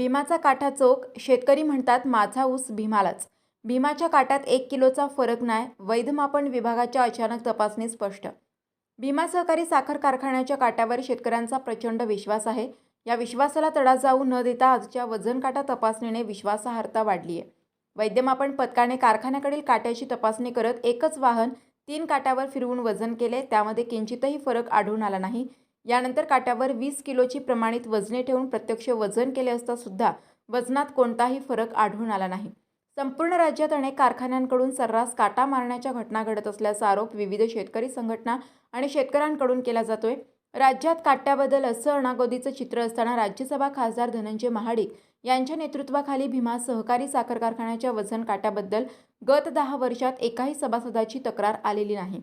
भीमाचा काठा चोख शेतकरी म्हणतात माझा ऊस भीमालाच. भीमाच्या काट्यात एक किलोचा फरक नाही वैधमापन विभागाच्या अचानक तपासणी स्पष्ट. भीमा सहकारी साखर कारखान्याच्या काट्यावर शेतकऱ्यांचा प्रचंड विश्वास आहे. या विश्वासाला तडा जाऊ न देता आजच्या वजन काटा तपासणीने विश्वासार्हता वाढली आहे. वैद्यमापन पथकाने कारखान्याकडील काट्याची तपासणी करत एकच वाहन तीन काट्यावर फिरवून वजन केले त्यामध्ये किंचितही फरक आढळून आला नाही. यानंतर काट्यावर वीस किलोची प्रमाणित वजने ठेवून प्रत्यक्ष वजन केले असता सुद्धा वजनात कोणताही फरक आढळून आला नाही. संपूर्ण राज्यात अनेक कारखान्यांकडून सर्रास काटा मारण्याच्या घटना घडत असल्याचा आरोप विविध शेतकरी संघटना आणि शेतकऱ्यांकडून केला जातोय. राज्यात काट्याबद्दल असं अनागोदीचं चित्र असताना राज्यसभा खासदार धनंजय महाडिक यांच्या नेतृत्वाखाली भीमा सहकारी साखर कारखान्याच्या वजन काट्याबद्दल गत दहा वर्षात एकाही सभासदाची तक्रार आलेली नाही.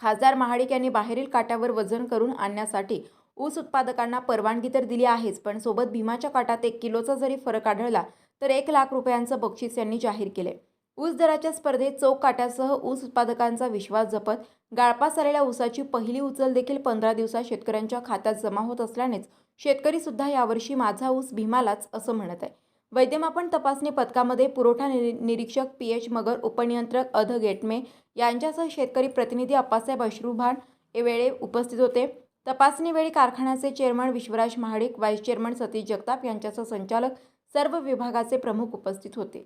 खासदार महाडिक यांनी बाहेरील काट्यावर वजन करून आणण्यासाठी ऊस उत्पादकांना परवानगी तर दिली आहेच पण सोबत भीमाच्या काटात एक किलोचा जरी फरक आढळला तर एक लाख रुपयांचं बक्षीस यांनी जाहीर केले. ऊस दराच्या स्पर्धेत चौक काट्यासह ऊस उत्पादकांचा विश्वास जपत गाळपास आलेल्या ऊसाची पहिली उचल देखील पंधरा दिवसात शेतकऱ्यांच्या खात्यात जमा होत असल्यानेच शेतकरी सुद्धा यावर्षी माझा ऊस भीमालाच असं म्हणत आहे. वैद्यमापन तपासणी पथकामध्ये पुरवठा निरीक्षक पी एच मगर उपनियंत्रक अध गेटमे यांच्यासह शेतकरी प्रतिनिधी अप्पासाहेब अश्रुभान वेळे उपस्थित होते. तपासणीवेळी कारखान्याचे chairman Vishwaraj Mahadik vice chairman Satish Jagtap यांच्यासह संचालक सर्व विभागाचे प्रमुख उपस्थित होते.